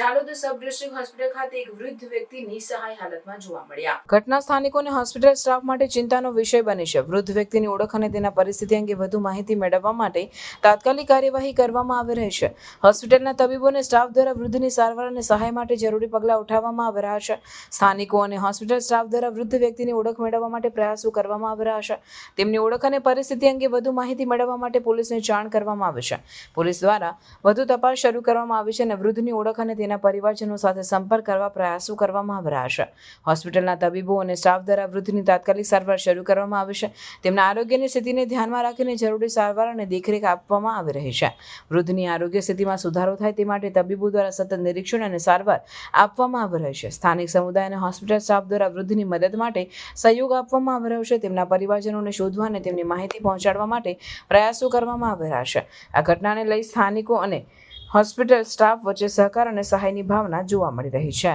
Jhalod sub district hospital ખાતે એક વૃદ્ધ વ્યક્તિ નિસહાય હાલતમાં જોવા મળ્યા. ઘટના સ્થાનિકોને હોસ્પિટલ સ્ટાફ માટે ચિંતાનો વિષય બની છે. વૃદ્ધ વ્યક્તિની ઓળખ અને તેના પરિસ્થિતિ અંગે વધુ માહિતી મેળવવા માટે તાત્કાલિક કાર્યવાહી કરવામાં આવી રહી છે. હોસ્પિટલના તબીબો અને સ્ટાફ દ્વારા વૃદ્ધની સારવાર અને સહાય માટે જરૂરી પગલાં ઉઠાવવામાં આવી રહ્યા છે. સ્થાનિકો અને હોસ્પિટલ સ્ટાફ દ્વારા વૃદ્ધ વ્યક્તિની ઓળખ મેળવવા માટે પ્રયાસો કરવામાં આવી રહ્યા છે. તેમની ઓળખ અને પરિસ્થિતિ અંગે વધુ માહિતી મેળવવા માટે પોલીસને જાણ કરવામાં આવી છે. પોલીસ દ્વારા વધુ તપાસ શરૂ કરવામાં આવી છે અને વૃદ્ધની ઓળખ અને તેના પરિવારજનો સાથે સંપર્ક કરવા પ્રયાસો કરવામાં આવી રહ્યા હોસ્પિટલના તબીબો અને સ્ટાફ દ્વારા વૃદ્ધની તાત્કાલિક સારવાર શરૂ કરવામાં આવશે તેમના આરોગ્યની સ્થિતિને ધ્યાનમાં રાખીને જરૂરી સારવાર અને દેખરેખ આપવામાં આવી રહી છે. વૃદ્ધની આરોગ્ય સ્થિતિમાં સુધારો થાય તે માટે તબીબો દ્વારા સતત નિરીક્ષણ અને સારવાર આપવામાં આવી રહી છે. સ્થાનિક સમુદાય અને હોસ્પિટલ સ્ટાફ દ્વારા વૃદ્ધની મદદ માટે સહયોગ આપવામાં આવી રહ્યો છે. તેમના પરિવારજનોને શોધવા અને તેમની માહિતી પહોંચાડવા માટે પ્રયાસો કરવામાં આવી રહ્યા છે. આ ઘટનાને લઈ સ્થાનિકો અને હોસ્પિટલ સ્ટાફ વચ્ચે સહકાર અને સહાયની ભાવના જોવા મળી રહી છે.